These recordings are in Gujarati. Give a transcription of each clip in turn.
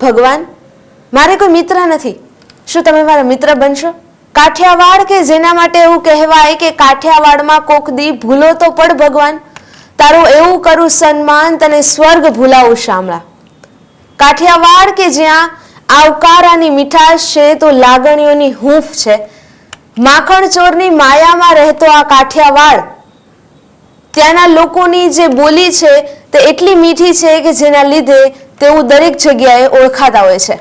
ભગવાન, મારે કોઈ મિત્ર નથી. શું તમે મારા મિત્ર બનશો? કાઠિયાવાડ કે જેના માટે એવું કહેવાય કે કાઠિયાવાડમાં કોક દી ભૂલો તો પડ ભગવાન. તારું એવું કરું સન્માન તને સ્વર્ગ ભૂલાવું શામળા. કાઠિયાવાડ કે જ્યાં આવકારાની મીઠાશ છે તો લાગણીઓની હૂંફ છે. માખણ ચોરની માયામાં રહેતો આ કાઠિયાવાડ. ત્યાંના લોકોની જે બોલી છે તે એટલી મીઠી છે કે જેના લીધે તેઓ દરેક જગ્યાએ ઓળખાતા હોય છે.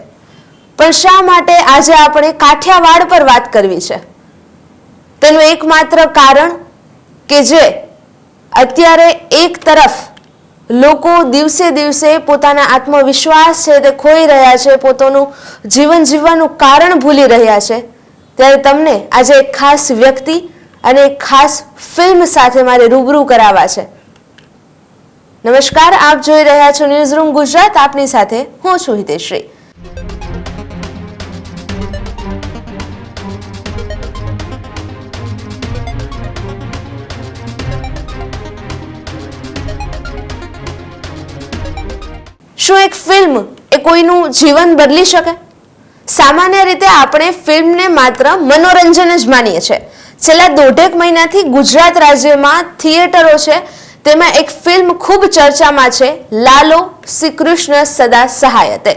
પણ શા માટે આજે આપણે કાઠિયાવાડ પર વાત કરવી છે? તેનું એકમાત્ર કારણ કે જે અત્યારે એક તરફ લોકો દિવસે દિવસે પોતાના આત્મવિશ્વાસ છે તે ખોઈ રહ્યા છે, પોતાનું જીવન જીવવાનું કારણ ભૂલી રહ્યા છે. ત્યારે તમને આજે એક ખાસ વ્યક્તિ અને એક ખાસ ફિલ્મ સાથે મારે રૂબરૂ કરાવવા છે. નમસ્કાર, આપ જોઈ રહ્યા છો ન્યૂઝ રૂમ ગુજરાત. આપની સાથે હું છું હિતેશ્રી શું એક ફિલ્મ એ કોઈનું જીવન બદલી શકે? સામાન્ય રીતે આપણે ફિલ્મને માત્ર મનોરંજન જ માનીએ છીએ. છેલ્લા દોઢેક મહિનાથી ગુજરાત રાજ્યમાં થિયેટરો છે તેમાં એક ફિલ્મ ખૂબ ચર્ચામાં છે, લાલો શ્રી કૃષ્ણ સદા સહાયતે.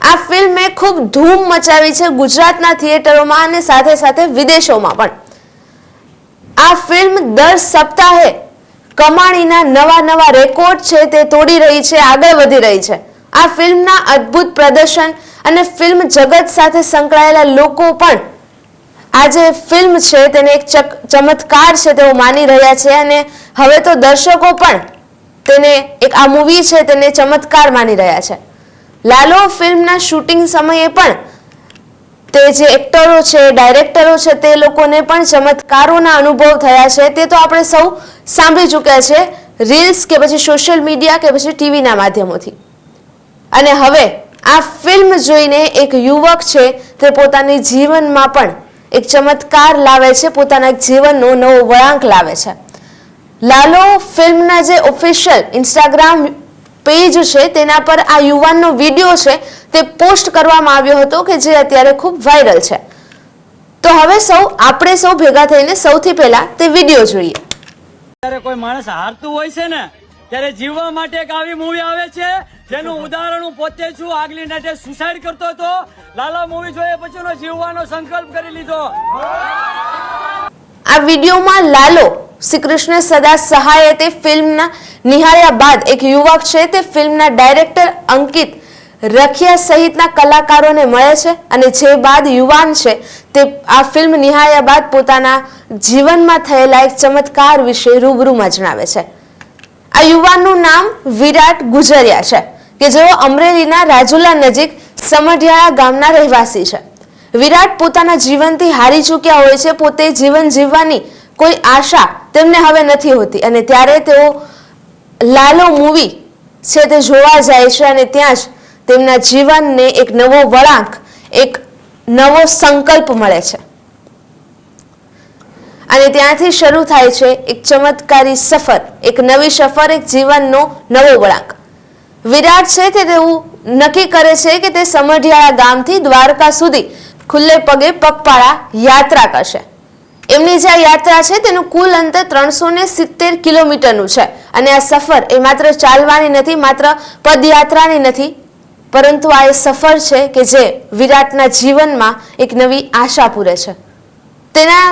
આ ફિલ્મે ખૂબ ધૂમ મચાવી છે ગુજરાતના થિયેટરોમાં અને સાથે સાથે વિદેશોમાં પણ. આ ફિલ્મ દર સપ્તાહે કમાણીના નવા નવા રેકોર્ડ છે તે તોડી રહી છે, આગળ વધી રહી છે. આ ફિલ્મના અદ્ભુત પ્રદર્શન અને ફિલ્મ જગત સાથે સંકળાયેલા લોકો પણ આ જે ફિલ્મ છે તેને એક ચમત્કાર છે તેઓ માની રહ્યા છે અને હવે તો દર્શકો પણ તેને એક આ મૂવી છે તેને ચમત્કાર માની રહ્યા છે. લાલો ફિલ્મના શૂટિંગ સમયે પણ તે જે એક્ટરો છે ડાયરેક્ટરો છે તે લોકોને પણ ચમત્કારોના અનુભવ થયા છે. તે તો આપણે સૌ સાંભળી ચૂક્યા છે રીલ્સ કે પછી સોશિયલ મીડિયા કે પછી ટીવીના માધ્યમોથી. અને હવે આ ફિલ્મ જોઈને એક યુવક છે તે પોતાની જીવનમાં પણ એક ચમત્કાર લાવે છે, પોતાના જીવનનો નવો વળાંક લાવે છે. લાલો ફિલ્મના જે ઓફિશિયલ ઇન્સ્ટાગ્રામ પેજ છે, તેના પર આ યુવાનનો વીડિયો છે, તે પોસ્ટ કરવામાં આવ્યો હતો કે જે અત્યારે ખૂબ વાયરલ છે. તો હવે સૌ, આપણે સૌ ભેગા થઈને સૌથી પહેલા તે વીડિયો જોઈએ. કોઈ માણસ હારતું હોય છે ને ત્યારે જીવવા માટે એક આવી મૂવી આવે છે. જેનું ઉદાહરણ હું પોતે છું. આગલી નાટે સુસાઇડ કરતો હતો. લાલા મૂવી જોઈએ પછીનો જીવવાનો સંકલ્પ કરી લીધો. આ વિડીયોમાં લાલો શ્રી કૃષ્ણ સદા સહાય તે ફિલ્મના નિહાળ્યા બાદ એક યુવક છે તે ફિલ્મના ડાયરેક્ટર અંકિત રખિયા સહિતના કલાકારોને મળે છે અને જે બાદ યુવાન છે તે આ ફિલ્મ નિહાળ્યા બાદ પોતાના જીવનમાં થયેલા એક ચમત્કાર વિશે રૂબરૂમાં જણાવે છે. આ યુવાનનું નામ વિરાટ ગુજરિયા છે, કે જેઓ અમરેલીના રાજુલા નજીક સમઢિયાળા ગામના રહેવાસી છે. વિરાટ પોતાના જીવનથી હારી ચૂક્યા હોય છે, પોતે જીવન જીવવાની કોઈ આશા તેમને હવે નથી હોતી અને ત્યારે તેઓ લાલો મૂવી છે તે જોવા જાય છે અને ત્યાં જ તેમના જીવનને એક નવો વળાંક, એક નવો સંકલ્પ મળે છે. અને ત્યાંથી શરૂ થાય છે એક ચમત્કારી સફર, એક નવી સફર, એક જીવનનો નવો વળાંક. વિરાટ છે તે તેવું નક્કી કરે છે કે તે સમઢિયાળા ગામથી દ્વારકા સુધી ખુલ્લે પગે પગપાળા યાત્રા કરશે. એમની જે આ યાત્રા છે તેનું કુલ અંતર ત્રણસો ને સિત્તેર કિલોમીટરનું છે. અને આ સફર એ માત્ર ચાલવાની નથી, માત્ર પદયાત્રાની નથી, પરંતુ આ એ સફર છે કે જે વિરાટના જીવનમાં એક નવી આશા પૂરે છે. તેના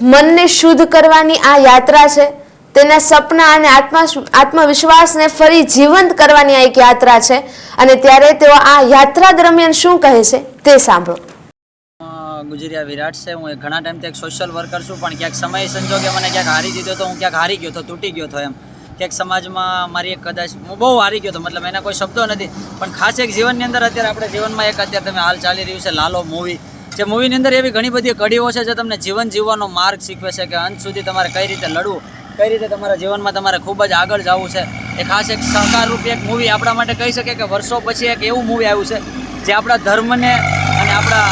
મનને શુદ્ધ કરવાની આ યાત્રા છે. તેના સપના અને આત્મા આત્મવિશ્વાસને ફરી જીવંત કરવાની આ એક યાત્રા છે. અને ત્યારે તેઓ આ યાત્રા દરમિયાન શું કહે છે તે સાંભળો. ગુજરિયા વિરાટ છે. હું ઘણા ટાઈમથી એક સોશિયલ વર્કર છું, પણ ક્યાંક સમય સંજોગે મને ક્યાંક હારી દીધો તો હું ક્યાંક હારી ગયો તો તૂટી ગયો હતો એમ. ક્યાંક સમાજમાં મારી એક કદાચ હું બહુ હારી ગયો હતો, મતલબ એના કોઈ શબ્દો નથી. પણ ખાસ એક જીવનની અંદર અત્યારે આપણે જીવનમાં એક અત્યારે તમે હાલ ચાલી રહ્યું છે, લાલો મૂવી જે મૂવીની અંદર એવી ઘણી બધી કડીઓ છે જે તમને જીવન જીવવાનો માર્ગ શીખવે છે કે અંત સુધી તમારે કઈ રીતે લડવું, કઈ રીતે તમારા જીવનમાં તમારે ખૂબ જ આગળ જવું છે. એ ખાસ એક સહકારરૂપ એક મૂવી આપણા માટે કહી શકે કે વર્ષો પછી એક એવું મૂવી આવ્યું છે જે આપણા ધર્મને અને આપણા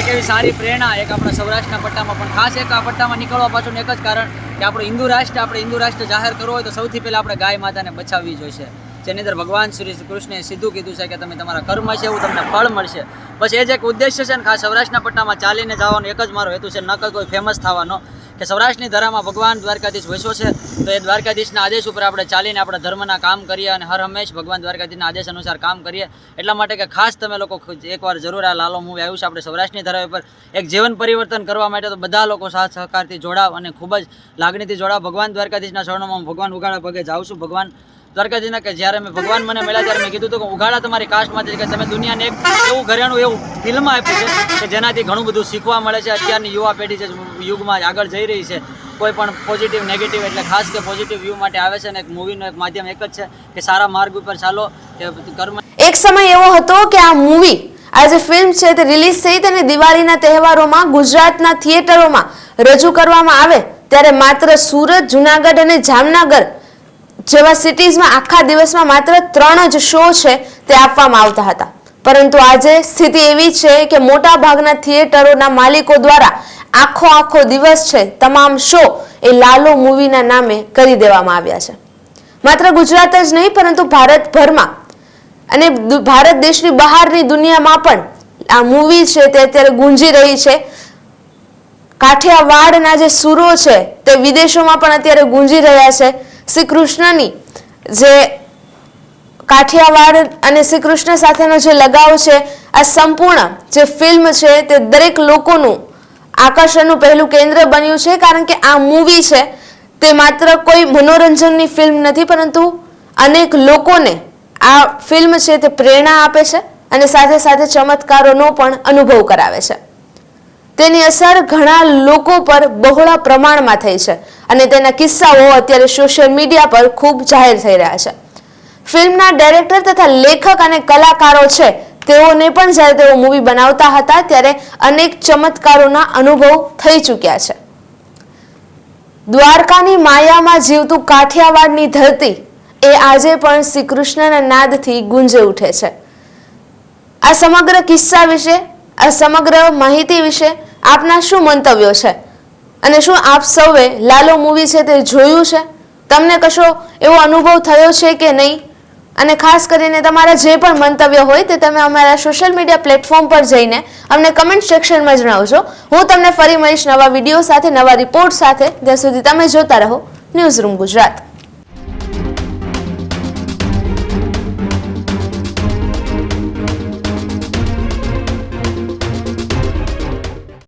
એક એવી સારી પ્રેરણા, એક આપણા સૌરાષ્ટ્રના પટ્ટામાં પણ ખાસ એક આ પટ્ટામાં નીકળવા પાછળનું એક જ કારણ કે આપણું હિન્દુ રાષ્ટ્ર, આપણે હિન્દુ રાષ્ટ્ર જાહેર કરવો હોય તો સૌથી પહેલાં આપણે ગાય માતાને બચાવવી જોઈશે જેની અંદર ભગવાન શ્રી કૃષ્ણે સીધું કીધું છે કે તમે તમારા કર્મ છે, એવું તમને ફળ મળશે. બસ એ જ એક ઉદ્દેશ્ય છે ને ખાસ સૌરાષ્ટ્રના પટ્ટામાં ચાલીને જવાનો એક જ મારો હેતુ છે, ન કોઈ ફેમસ થવાનો. કે સૌરાષ્ટ્રની ધરામાં ભગવાન દ્વારકાધીશ વસ્યો છે, તો એ દ્વારકાધીશના આદેશ ઉપર આપણે ચાલીને આપણા ધર્મના કામ કરીએ અને હર હંમેશ ભગવાન દ્વારકાધીશના આદેશ અનુસાર કામ કરીએ. એટલા માટે કે ખાસ તમે લોકો એકવાર જરૂર આ લાલો મૂવી આવ્યું છે આપણે સૌરાષ્ટ્રની ધરા ઉપર. એક જીવન પરિવર્તન કરવા માટે તો બધા લોકો સાથ સહકારથી જોડાવ અને ખૂબ જ લાગણીથી જોડાવ. ભગવાન દ્વારકાધીશના શરણોમાં ભગવાન ઉગાડા પગે જાઉં છું. ભગવાન દ્વારકાધીશના કે જ્યારે મેં ભગવાન મને મળ્યા ત્યારે મેં કીધું હતું કે ઉઘાડા તમારી કાસ્ટમાંથી કે તમે દુનિયાને એક એવું ઘરેણું એવું ફિલ્મ આપ્યું છે કે જેનાથી ઘણું બધું શીખવા મળે છે. અત્યારની યુવા પેઢી છે, યુગમાં આગળ જઈ રહી છે. કોઈ પણ પોઝિટિવ નેગેટિવ એટલે ખાસ કે પોઝિટિવ વ્યૂ માટે આવે છે અને એક મૂવીનું એક માધ્યમ એક જ છે કે સારા માર્ગ ઉપર ચાલો, કે કર્મ એક સમય એવો હતો કે આ મૂવી આ જે ફિલ્મ છે તે રિલીઝ થઈ તેને દિવાળીના તહેવારોમાં ગુજરાતના થિયેટરોમાં રજૂ કરવામાં આવે ત્યારે માત્ર સુરત, જુનાગઢ અને જામનગર જેવા સિટીઝમાં આખા દિવસમાં માત્ર ત્રણ જ શો છે તે આપવામાં આવતા હતા. પરંતુ આજે સ્થિતિ એવી છે કે મોટા ભાગના થિયેટરોના માલિકો દ્વારા આખો આખો દિવસ છે તમામ શો એ લાલો મૂવીના નામે કરી દેવામાં આવ્યા છે. માત્ર ગુજરાત જ નહીં, પરંતુ ભારતભરમાં અને ભારત દેશની બહારની દુનિયામાં પણ આ મૂવી છે તે અત્યારે ગુંજી રહી છે. કાઠિયાવાડના જે સુરો છે તે વિદેશોમાં પણ અત્યારે ગુંજી રહ્યા છે. શ્રી કૃષ્ણની જે કાઠિયાવાડ અને શ્રી કૃષ્ણ સાથેનો જે લગાવ છે, આ સંપૂર્ણ જે ફિલ્મ છે, તે દરેક લોકોનું આકર્ષણનું પહેલું કેન્દ્ર બન્યું છે, કારણ કે આ મૂવી છે, તે માત્ર કોઈ મનોરંજનની ફિલ્મ નથી, પરંતુ અનેક લોકોને આ ફિલ્મ છે, તે પ્રેરણા આપે છે અને સાથે સાથે ચમત્કારોનો પણ અનુભવ કરાવે છે. તેની અસર ઘણા લોકો પર બહોળા પ્રમાણમાં થઈ છે અને તેના કિસ્સાઓ અત્યારે સોશિયલ મીડિયા પર ખૂબ જાહેર થઈ રહ્યા છે. ફિલ્મના ડાયરેક્ટર તથા લેખક અને કલાકારો છે, તેઓને પણ જ્યારે તેઓ મૂવી બનાવતા હતા ત્યારે અનેક ચમત્કારોના અનુભવ થઈ ચૂક્યા છે. દ્વારકાની માયામાં જીવતું કાઠિયાવાડની ધરતી એ આજે પણ શ્રી કૃષ્ણના નાદથી ગુંજે ઉઠે છે. આ સમગ્ર કિસ્સા વિશે આ સમગ્ર માહિતી વિશે આપના શું મંતવ્યો છે? અને શું આપ સૌએ લાલો મૂવી છે તે જોયું છે? તમને કશો એવો અનુભવ થયો છે કે નહીં? અને ખાસ કરીને તમારા જે પણ મંતવ્ય હોય તે તમે અમારા સોશિયલ મીડિયા પ્લેટફોર્મ પર જઈને અમને કમેન્ટ સેક્શનમાં જણાવજો. હું તમને ફરી મળીશ નવા વીડિયો સાથે, નવા રિપોર્ટ સાથે. ત્યાં સુધી તમે જોતા રહો. News room Gujarat.